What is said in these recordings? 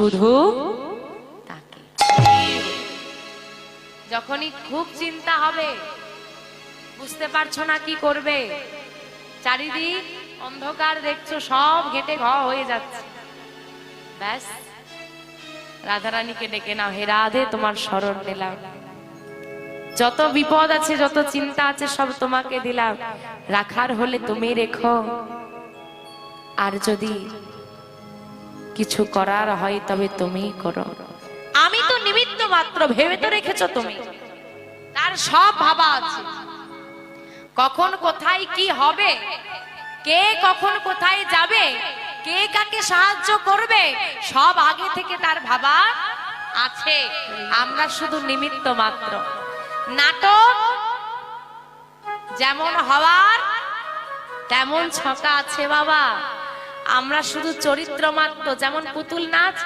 শুধু তাকে। যখনই খুব চিন্তা হবে, বুঝতে পারছ না কি করবে। চারিদিক অন্ধকার দেখছ, সব ঘেটে ঘ হয়ে যাচ্ছে। ব্যাস, রাধারানীকে ডেকে নাও। হে রাধে, তোমার স্মরণ নিলাম। যত বিপদ আছে, যত চিন্তা আছে, সব তোমাকে দিলাম। রাখার হলে তুমি রেখো। আর যদি কিছু করার হয়, তবে তুমি করো। আমি তো নিমিত্ত মাত্র ভেবে তো রেখেছো তুমি। তার সব ভাবা আছে। কখন কোথায় কি হবে? কে কখন কোথায় যাবে? কে কাকে সাহায্য করবে? সব আগে থেকে তার ভাবা আছে। আমরা শুধু নিমিত্ত মাত্র। নাটক যেমন হওয়ার, তেমন ছকা আছে বাবা। আমরা শুধু চরিত্র মাত্র যেমন পুতুল নাচ,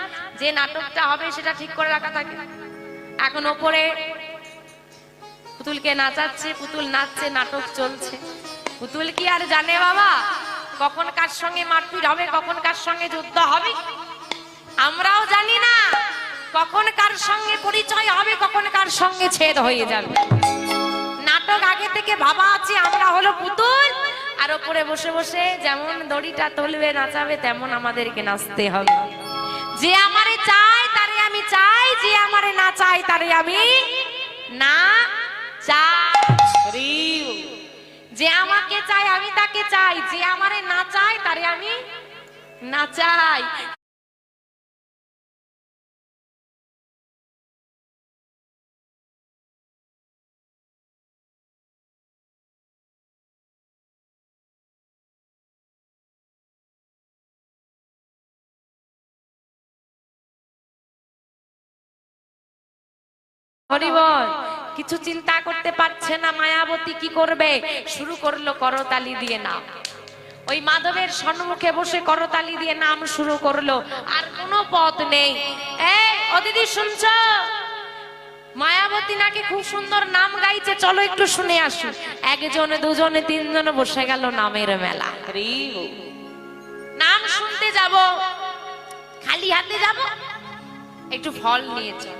যে নাটকটা হবে সেটা ঠিক করে রাখা থাকে। এখন ওপরে পুতুলকে নাচাচ্ছে, পুতুল নাচছে, নাটক চলছে। পুতুল কি আর জানে বাবা? কখন কার সঙ্গে মারপিট হবে, কখন কার সঙ্গে যুদ্ধ হবে? আমরাও জানি না কখন কার সঙ্গে পরিচয় হবে, কখন কার সঙ্গে ছেদ হয়ে যাবে। নাটক আগে থেকে ভাবা আছে, আমরা হলো পুতুল। আর ওপরে বসে বসে যেমন দড়িটা তুলবে নাচাবে তেমন আমাদেরকে নাচতে হবে। যে আমারে চায় তারে আমি চাই যে আমারে না চাই তারে আমি না চাই। যে আমাকে চাই আমি তাকে চাই যে আমারে না চাই তারে আমি না চাই। হরিবল কিছু চিন্তা করতে পারছে না মায়াবতী কি করবে? শুরু করল করতালি দিয়ে নাম। ওই মাধবের সম্মুখে বসে করতালি দিয়ে নাম শুরু করল আর কোনো পথ নেই। ও দিদি শুনছ? মায়াবতী নাকি খুব সুন্দর নাম গাইছে চলো একটু শুনে আসি। একজনে দুজনে তিনজনে বসে গেল নামের মেলা। নাম শুনতে যাব। খালি হাতে যাব? একটু ফল নিয়ে চল।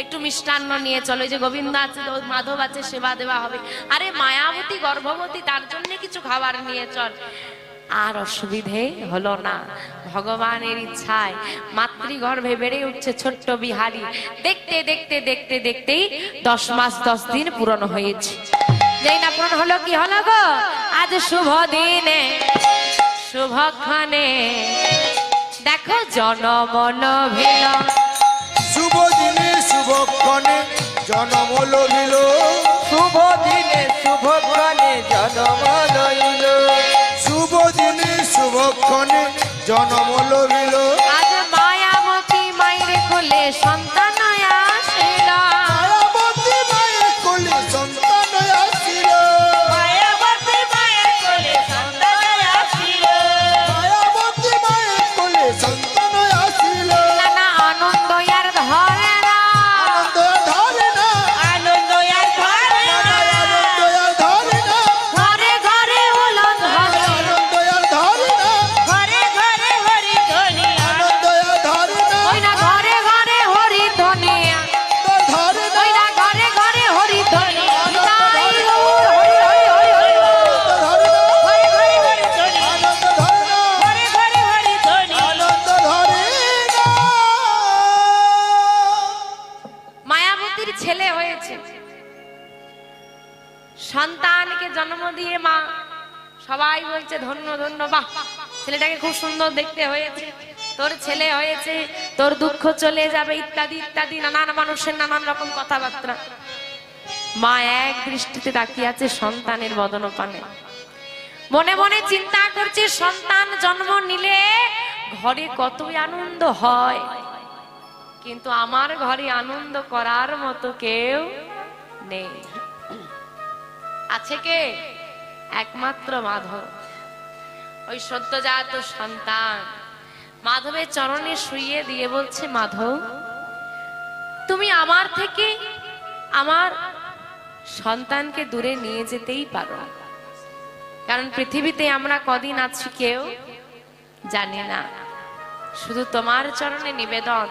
একটু মিষ্টান্ন নিয়ে চলো। যে গোবিন্দ আছে, মাধব আছে, সেবা দেওয়া হবে। আরে মায়াবতী, গর্ভবতী, তার জন্য কিছু খাবার নিয়ে চল। আর অসুবিধে হলো না। ভগবানের ইচ্ছায় মাতৃগর্ভে বেড়ে উঠছে ছোট্ট বিহারি। দেখতে দেখতে দেখতে, দেখতেই দশ মাস, দশ দিন পূরণ হয়েছে। যেই না পূরণ হলো কি হলো গো? আজ শুভ দিনে শুভক্ষণে দেখো জনমন ভিল জনম লইল। শুভ দিনে শুভক্ষণে জনম লইল। শুভ দিনে শুভক্ষণে জনম লভিল ছেলে হয়েছে। সন্তানকে জন্ম দিয়ে মা। সবাই বলছে, ধন্য ধন্য, বাহ, ছেলেটাকে খুব সুন্দর দেখতে হয়েছে। তোর ছেলে হয়েছে, তোর দুঃখ চলে যাবে, ইত্যাদি ইত্যাদি, নানান মানুষের নানান রকম কথাবার্তা। মা এক দৃষ্টিতে তাকিয়ে আছে সন্তানের বদন পানে মনে মনে চিন্তা করছে, সন্তান জন্ম নিলে ঘরে কতই আনন্দ হয়। কিন্তু আমার ঘরে আনন্দ করার মতো কেউ নেই। আছে কে? একমাত্র মাধব। ওই সদ্যজাত সন্তান। মাধবের চরণে শুইয়ে দিয়ে বলছে, মাধব, তুমি আমার থেকে আমার সন্তানকে দূরে নিয়ে যেতেই পারো। কারণ পৃথিবীতে আমরা কদিন আছি কেউ জানি না। শুধু তোমার চরণে নিবেদন।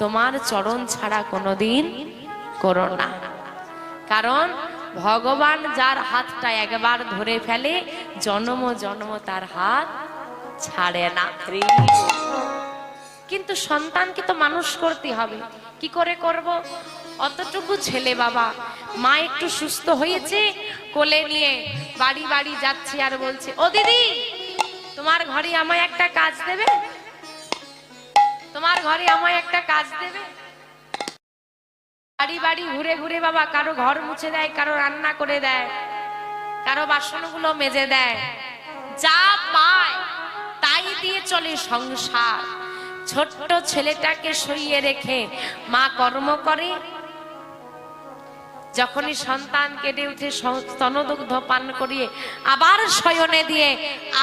তোমার চরণ ছাড়া কোনোদিন করো না। কারণ ভগবান যার হাতটা একবার ধরে ফেলে, জন্ম জন্ম তার হাত ছাড়ে না। কিন্তু সন্তানকে তো মানুষ করতে হবে। কি করে করব? অতটুকু ছেলে বাবা, মা একটু সুস্থ হয়েছে, কোলে নিয়ে বাড়ি বাড়ি যাচ্ছে আর বলছে, ও দিদি, তোমার ঘরে আমায় একটা কাজ দেবে? তোমার ঘরে আমায় একটা কাজ দেবে? বাড়ি বাড়ি ঘুরে ঘুরে বাবা কারও ঘর মুছে দেয়, কারও রান্না করে দেয়, কারও বাসনগুলো মেজে দেয়। যা পায় তাই দিয়ে চলে সংসার। ছোট্ট ছেলেটাকে সইয়ে রেখে মা কর্ম করে যখনই সন্তান কেটে উঠে স্তনদুগ্ধ পান করিয়ে আবার শয়নে দিয়ে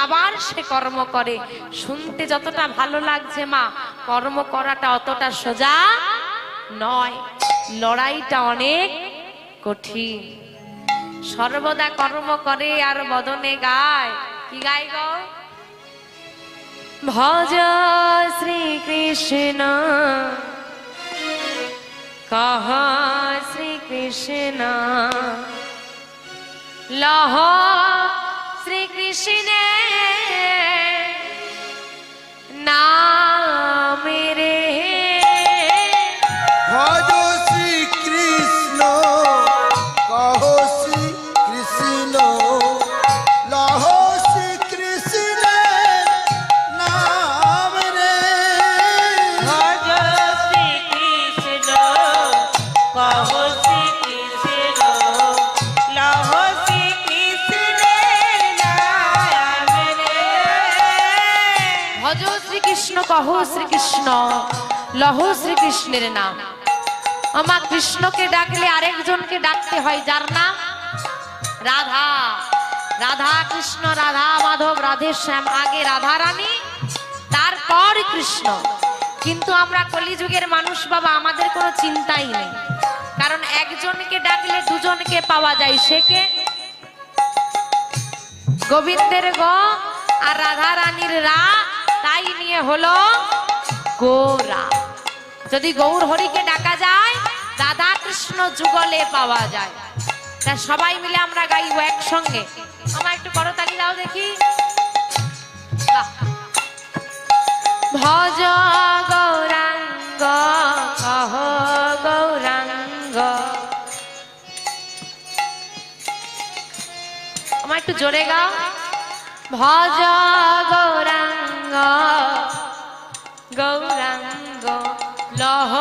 আবার সে কর্ম করে। শুনতে যতটা ভালো লাগছে মা, কর্ম করাটা অতটা সোজা নয়। লড়াইটা অনেক কঠিন। সর্বদা কর্ম করে আর বদনে গায়। কি গায় গো? ভজ শ্রীকৃষ্ণ। কহ শ্রীকৃষ্ণ লহ শ্রীকৃষ্ণ। নাম লহ শ্রীকৃষ্ণের নাম। আমা কৃষ্ণকে ডাকলে আরেকজনকে ডাকতে হয়, যার নাম? রাধা। রাধা কৃষ্ণ, রাধা মাধব, রাধে শ্যাম, আগে রাধা রানী, তারপর কৃষ্ণ। কিন্তু আমরা কলিযুগের মানুষ বাবা, আমাদের কোনো চিন্তাই নেই। কারণ একজনকে ডাকলে দুজনকে পাওয়া যায়, সে কে? গোবিন্দের গ আর রাধা রানীর রা, তাই নিয়ে হলো গোরা। যদি গৌর হরিকে ডাকা যায় রাধা কৃষ্ণ যুগলে পাওয়া যায়। তা সবাই মিলে আমরা গাইবো একসঙ্গে। আমার একটু করতালি দাও দেখি। ভজ গৌরাঙ্গ গৌরাঙ্গ। আমার একটু জোরে গাও। ভজ গৌরাঙ্গ গৌরাঙ্গ লহ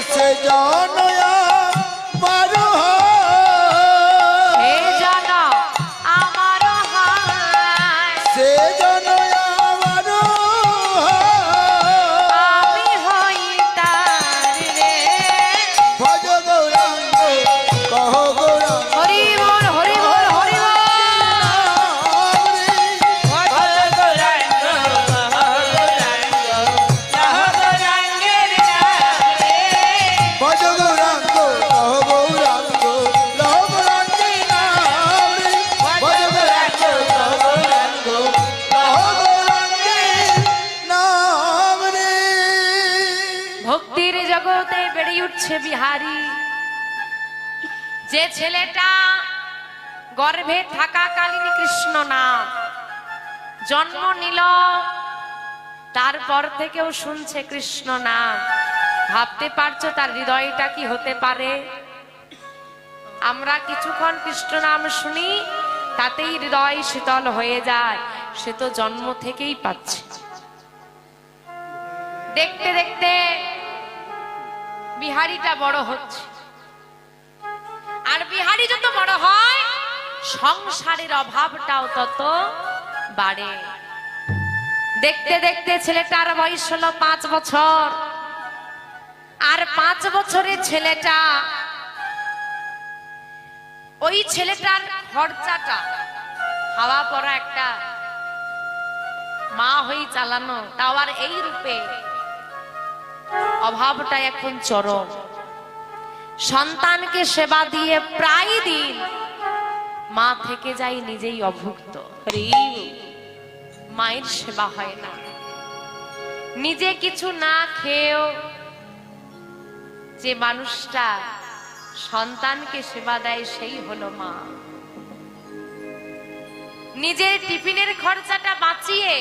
বসে জানো উঠছে বিহারি। যে ছেলেটা গর্ভে থাকাকালীন কৃষ্ণ নাম জন্ম নিল, তারপর থেকেও শুনছে কৃষ্ণ নাম ভাবতে পারছ তার হৃদয়টা কি হতে পারে? আমরা কিছুক্ষণ কৃষ্ণ নাম শুনি, তাতেই হৃদয় শীতল হয়ে যায়। সে তো জন্ম থেকেই পাচ্ছে। দেখতে দেখতে বিহারিটা বড় হচ্ছে। আর বিহারি যত বড় হয়, সংসারের অভাবটাও তত বাড়ে। দেখতে দেখতে ছেলেটার বয়স হলো পাঁচ বছর। আর পাঁচ বছরের ছেলেটা, ওই ছেলেটার খরচাটা, হাওয়া পড়া একটা মা হয়ে চালানো, তাও আর এই রূপে অভাবটা এখন চরম। সন্তানকে সেবা দিয়ে প্রায় দিন মা থেকে যায় নিজেই অভুক্ত। মায়ের সেবা হয় না। নিজে কিছু না খেয়েও যে মানুষটা সন্তানকে সেবা দেয় সেই হলো মা। নিজের টিফিনের খরচাটা বাঁচিয়ে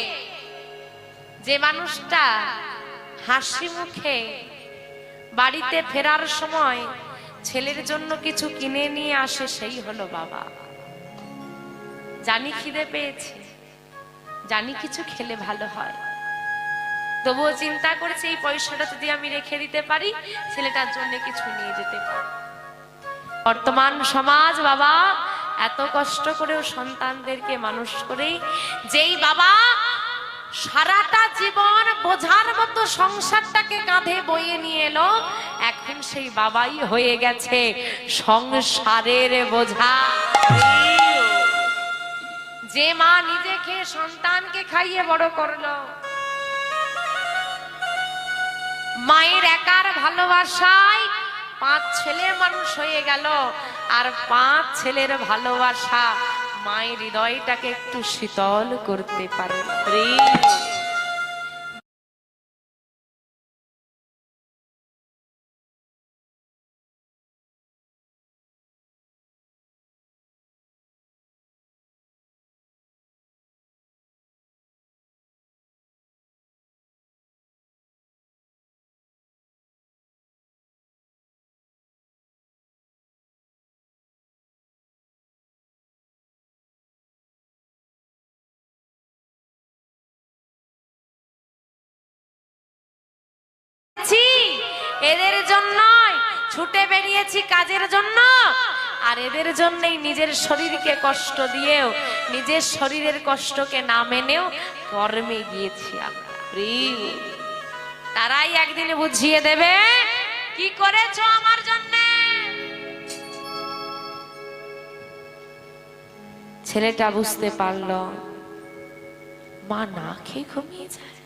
যে মানুষটা হাসি মুখে বাড়িতে ফেরার সময় ছেলের জন্য কিছু কিনে নিয়ে আসে সেই হলো বাবা। জানি খিদে পেয়েছে, জানি কিছু খেলে ভালো হয়। তবুও চিন্তা করেছে, এই পয়সাটা যদি আমি রেখে দিতে পারি, ছেলেটার জন্য কিছু নিয়ে যেতে পারি। বর্তমান সমাজ বাবা, এত কষ্ট করেও সন্তানদেরকে মানুষ করে যেই বাবা সারাটা জীবন বোঝার মতো সংসারটাকে কাঁধে বয়ে নিয়ে এলো। এখন সেই বাবাই হয়ে গেছে সংসারের বোঝা। যে মা নিজে খেয়ে সন্তানকে খাইয়ে বড় করল, মায়ের একার ভালোবাসায় পাঁচ ছেলে মানুষ হয়ে গেল, আর পাঁচ ছেলের ভালোবাসা মায়ের হৃদয়টাকে একটু শীতল করতে পারে। ছি, এদের জন্যই ছুটে বেরিয়েছি কাজের জন্য। আর এদের জন্যই নিজের শরীরকে কষ্ট দিয়েও, নিজের শরীরের কষ্টকে না মেনেও কর্মে গিয়েছি আমরা। তারাই একদিন বুঝিয়ে দেবে কি করেছ আমার জন্য। ছেলেটা বুঝতে পারল, মা না খেয়ে ঘুমিয়ে যায়।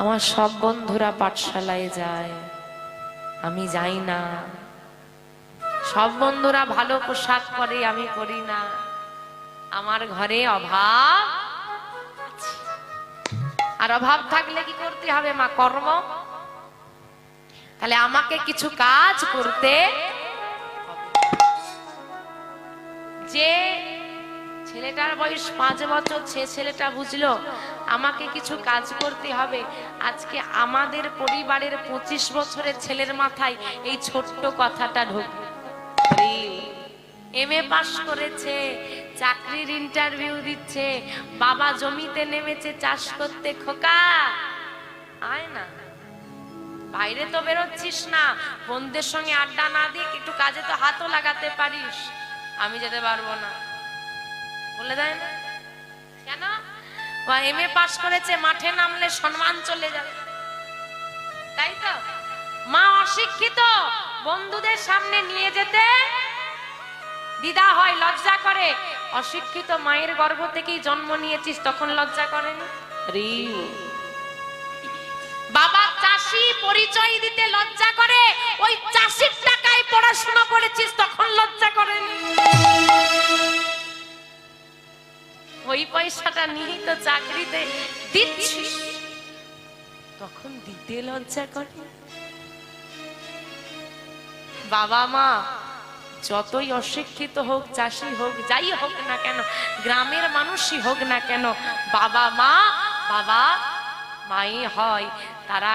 আমার সব বন্ধুরা পাঠশালায় যায়। আমি যাই না। সব বন্ধুরা ভালো পোশাক পরে, আমি করি না। আমার ঘরে অভাব আর অভাব থাকলে কি করতে হবে মা, কর্ম? তাহলে আমাকে কিছু কাজ করতে যে ছেলেটার বয়স পাঁচ বছর, সে ছেলেটা বুঝলো, আমাকে কিছু কাজ করতে হবে। আজকে আমাদের পরিবারের পঁচিশ বছরের ছেলের মাথায় এই ছোট্ট কথাটা ঢুকবে এম এ পাশ করেছে, চাকরির ইন্টারভিউ দিচ্ছে, বাবা জমিতে নেমেছে, চাষ করতে খোকা। আয় না, বাইরে তো বেরোচ্ছিস না, বন্ধুদের সঙ্গে আড্ডা না দিক, একটু কাজে তো হাতও লাগাতে পারিস। আমি যেতে পারব না। বলে দেয় না। কেন? এম এ পাশ করেছে মাঠে নামলে সম্মান চলে যাবে। তাই তো? মা অশিক্ষিত বন্ধুদের সামনে নিয়ে যেতে দিদা হয় লজ্জা করে। অশিক্ষিত মায়ের গর্ভ থেকেই জন্ম নিয়েছিস তখন লজ্জা করেনি? রি বাবা চাষি পরিচয় দিতে লজ্জা করে ওই চাষির টাকায় পড়াশোনা করেছিস তখন লজ্জা করেনি। ওই পয়সাটা নিয়েই তো চাকরিতে দিচ্ছিস তখন দিতে লজ্জা করে। বাবা মা, যতই অশিক্ষিত হোক, চাষি হোক, যাই হোক না কেন, গ্রামের মানুষই হোক না কেন, বাবা মা, বাবা মাই হয়, তারা